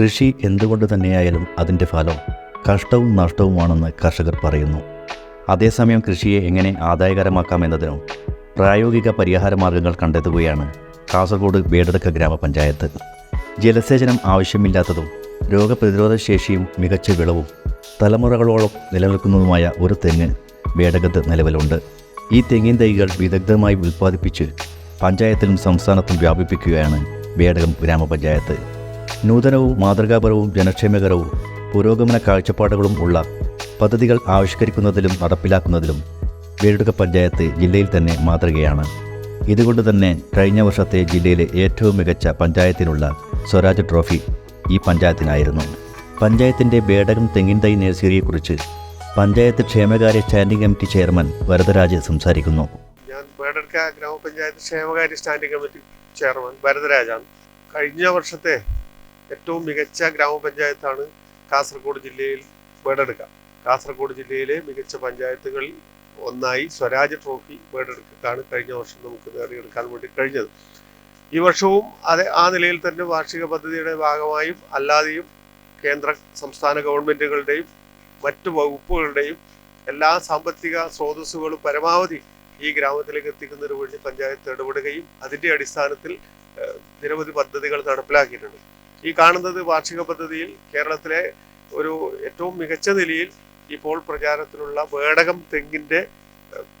കൃഷി എന്തുകൊണ്ട് തന്നെയായാലും അതിന്റെ ഫലം കഷ്ടവും നഷ്ടവുമാണെന്ന് കർഷകർ പറയുന്നു. അതേസമയം കൃഷിയെ എങ്ങനെ ആദായകരമാക്കാം എന്നതിനും പ്രായോഗിക പരിഹാര മാർഗങ്ങൾ കണ്ടെത്തുകയാണ് കാസർഗോഡ് വേടടക്ക ഗ്രാമപഞ്ചായത്ത്. ജലസേചനം ആവശ്യമില്ലാത്തതും രോഗപ്രതിരോധ ശേഷിയും മികച്ച വിളവും തലമുറകളോളം നിലനിൽക്കുന്നതുമായ ഒരു തെങ്ങ് വേടകത്ത് നിലവിലുണ്ട്. ഈ തെങ്ങിൻ തൈകൾ വിദഗ്ധമായി ഉൽപ്പാദിപ്പിച്ച് പഞ്ചായത്തിലും സംസ്ഥാനത്തും വ്യാപിപ്പിക്കുകയാണ് വേടകം ഗ്രാമപഞ്ചായത്ത്. നൂതനവും മാതൃകാപരവും ജനക്ഷേമകരവും പുരോഗമന കാഴ്ചപ്പാടുകളും ഉള്ള പദ്ധതികൾ ആവിഷ്കരിക്കുന്നതിലും നടപ്പിലാക്കുന്നതിലും വീടുക പഞ്ചായത്ത് ജില്ലയിൽ തന്നെ മാതൃകയാണ്. ഇതുകൊണ്ട് തന്നെ കഴിഞ്ഞ വർഷത്തെ ജില്ലയിലെ ഏറ്റവും മികച്ച പഞ്ചായത്തിനുള്ള സ്വരാജ് ട്രോഫി ഈ പഞ്ചായത്തിനായിരുന്നു. പഞ്ചായത്തിന്റെ ബേടകം തെങ്ങിൻ തൈ നഴ്സറിയെക്കുറിച്ച് പഞ്ചായത്ത് ക്ഷേമകാര്യ സ്റ്റാൻഡിംഗ് കമ്മിറ്റി ചെയർമാൻ വരദരാജ് സംസാരിക്കുന്നു. ഞാൻ വേടർക്ക ഗ്രാമപഞ്ചായത്ത് ക്ഷേമകാര്യ സ്റ്റാൻഡിംഗ് കമ്മിറ്റി ചെയർമാൻ വരദരാജാണ് കഴിഞ്ഞ വർഷത്തെ ഏറ്റവും മികച്ച ഗ്രാമപഞ്ചായത്താണ് കാസർഗോഡ് ജില്ലയിൽ വേടെടുക്ക കാസർഗോഡ് ജില്ലയിലെ മികച്ച പഞ്ചായത്തുകളിൽ ഒന്നായി സ്വരാജ് ട്രോഫി വേടെടുക്കാണ് കഴിഞ്ഞ വർഷം നമുക്ക് നേടിയെടുക്കാൻ വേണ്ടി കഴിഞ്ഞത്. ഈ വർഷവും അതെ ആ നിലയിൽ തന്നെ വാർഷിക പദ്ധതിയുടെ ഭാഗമായും അല്ലാതെയും കേന്ദ്ര സംസ്ഥാന ഗവൺമെന്റുകളുടെയും മറ്റു വകുപ്പുകളുടെയും എല്ലാ സാമ്പത്തിക സ്രോതസ്സുകളും പരമാവധി ഈ ഗ്രാമത്തിലേക്ക് എത്തിക്കുന്നതിന് വേണ്ടി പഞ്ചായത്ത് ഇടപെടുകയും അതിന്റെ അടിസ്ഥാനത്തിൽ നിരവധി പദ്ധതികൾ നടപ്പിലാക്കിയിട്ടുണ്ട്. ഈ കാണുന്നത് വാർഷിക പദ്ധതിയിൽ കേരളത്തിലെ ഒരു ഏറ്റവും മികച്ച നിലയിൽ ഇപ്പോൾ പ്രചാരത്തിലുള്ള വേടകം തെങ്ങിന്റെ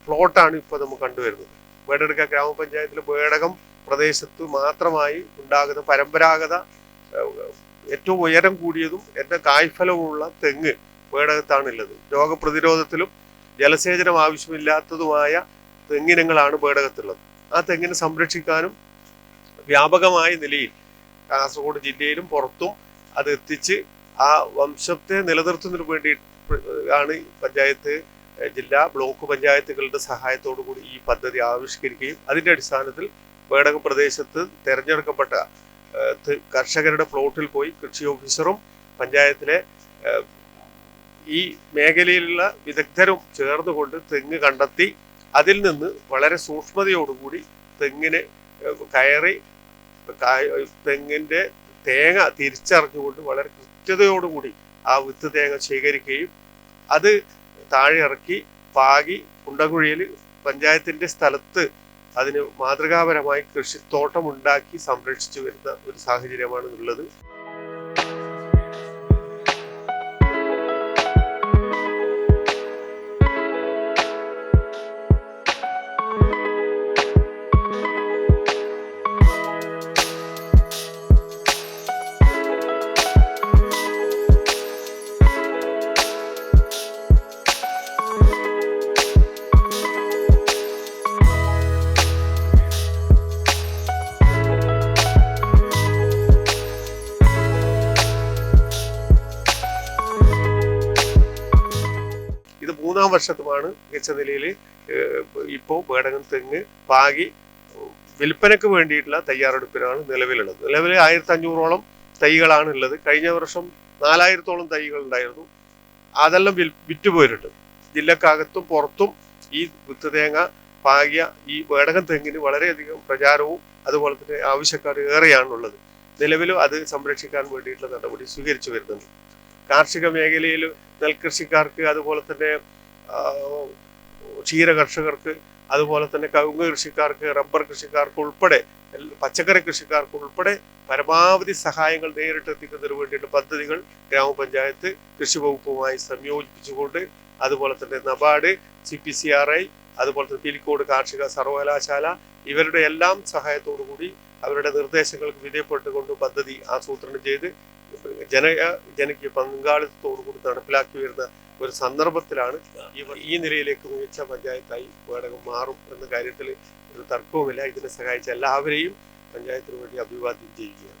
പ്ലോട്ടാണ് ഇപ്പോൾ നമുക്ക് കണ്ടുവരുന്നത്. വേടെടുക്ക ഗ്രാമപഞ്ചായത്തിലെ വേടകം പ്രദേശത്ത് മാത്രമായി ഉണ്ടാകുന്ന പരമ്പരാഗത ഏറ്റവും ഉയരം കൂടിയതും എന്റെ കായ്ഫലവുമുള്ള തെങ്ങ് വേടകത്താണുള്ളത്. രോഗപ്രതിരോധത്തിലും ജലസേചനം ആവശ്യമില്ലാത്തതുമായ തെങ്ങിനങ്ങളാണ് വേടകത്തുള്ളത്. ആ തെങ്ങിനെ സംരക്ഷിക്കാനും വ്യാപകമായ നിലയിൽ കാസർഗോഡ് ജില്ലയിലും പുറത്തും അത് എത്തിച്ച് ആ വംശത്തെ നിലനിർത്തുന്നതിന് വേണ്ടി ആണ് പഞ്ചായത്ത് ജില്ലാ ബ്ലോക്ക് പഞ്ചായത്തുകളുടെ സഹായത്തോടു കൂടി ഈ പദ്ധതി ആവിഷ്കരിക്കുകയും അതിന്റെ അടിസ്ഥാനത്തിൽ വേടക പ്രദേശത്ത് തിരഞ്ഞെടുക്കപ്പെട്ട കർഷകരുടെ പ്ലോട്ടിൽ പോയി കൃഷി ഓഫീസറും പഞ്ചായത്തിലെ ഈ മേഖലയിലുള്ള വിദഗ്ധരും ചേർന്നുകൊണ്ട് തെങ്ങ് കണ്ടെത്തി അതിൽ നിന്ന് വളരെ സൂക്ഷ്മതയോടുകൂടി തെങ്ങിനെ കയറി കായ- തെങ്ങിന്റെ തേങ്ങ തിരിച്ചറിഞ്ഞുകൊണ്ട് വളരെ കൃത്യതയോടുകൂടി ആ വിത്ത് തേങ്ങ ശേഖരിക്കുകയും അത് താഴെ ഇറക്കി പാകി കുണ്ടകുഴിയിൽ പഞ്ചായത്തിന്റെ സ്ഥലത്ത് അതിന് മാതൃകാപരമായി കൃഷിത്തോട്ടം ഉണ്ടാക്കി സംരക്ഷിച്ചു വരുന്ന ഒരു സാഹചര്യമാണ് ഉള്ളത് മൂന്നാം വർഷത്തുമാണ് മികച്ച നിലയിൽ ഇപ്പോൾ വേടകം തെങ്ങ് പാകി വിൽപ്പനയ്ക്ക് വേണ്ടിയിട്ടുള്ള തയ്യാറെടുപ്പിലാണ് നിലവിലുള്ളത്. നിലവിൽ ആയിരത്തി അഞ്ഞൂറോളം തൈകളാണ് ഉള്ളത്. കഴിഞ്ഞ വർഷം നാലായിരത്തോളം തൈകൾ ഉണ്ടായിരുന്നു. അതെല്ലാം വിൽ വിറ്റുപോയിട്ടുണ്ട്. ജില്ലക്കകത്തും പുറത്തും ഈ വിത്ത് തേങ്ങ പാകിയ ഈ വേടകം തെങ്ങിന് വളരെയധികം പ്രചാരവും അതുപോലെ തന്നെ ആവശ്യക്കാർ ഏറെയാണുള്ളത്. നിലവിലും അത് സംരക്ഷിക്കാൻ വേണ്ടിയിട്ടുള്ള നടപടി സ്വീകരിച്ചു വരുന്നുണ്ട്. കാർഷിക മേഖലയിൽ നെൽകൃഷിക്കാർക്ക് അതുപോലെ തന്നെ ക്ഷീര കർഷകർക്ക് അതുപോലെ തന്നെ കവുങ്ങ് കൃഷിക്കാർക്ക് റബ്ബർ കൃഷിക്കാർക്ക് ഉൾപ്പെടെ പച്ചക്കറി കൃഷിക്കാർക്ക് ഉൾപ്പെടെ പരമാവധി സഹായങ്ങൾ നേരിട്ട് എത്തിക്കുന്നതിന് വേണ്ടിയിട്ട് പദ്ധതികൾ ഗ്രാമപഞ്ചായത്ത് കൃഷി വകുപ്പുമായി സംയോജിപ്പിച്ചുകൊണ്ട് അതുപോലെ തന്നെ NABARD C P C R I അതുപോലെ തന്നെ പിലിക്കോട് കാർഷിക സർവകലാശാല ഇവരുടെ എല്ലാം സഹായത്തോടു കൂടി അവരുടെ നിർദ്ദേശങ്ങൾക്ക് വിധേയപ്പെട്ടുകൊണ്ട് പദ്ധതി ആസൂത്രണം ചെയ്ത് ജന ജനകീയ പങ്കാളിത്തത്തോടു കൂടി നടപ്പിലാക്കി വരുന്ന ഒരു സന്ദർഭത്തിലാണ് ഈ നിലയിലേക്ക് മികച്ച പഞ്ചായത്തായി വേടകം മാറും എന്ന കാര്യത്തിൽ ഒരു തർക്കവുമില്ല. ഇതിനെ സഹായിച്ച എല്ലാവരെയും പഞ്ചായത്തിന് വേണ്ടി അഭിവാദ്യം ചെയ്യുകയാണ്.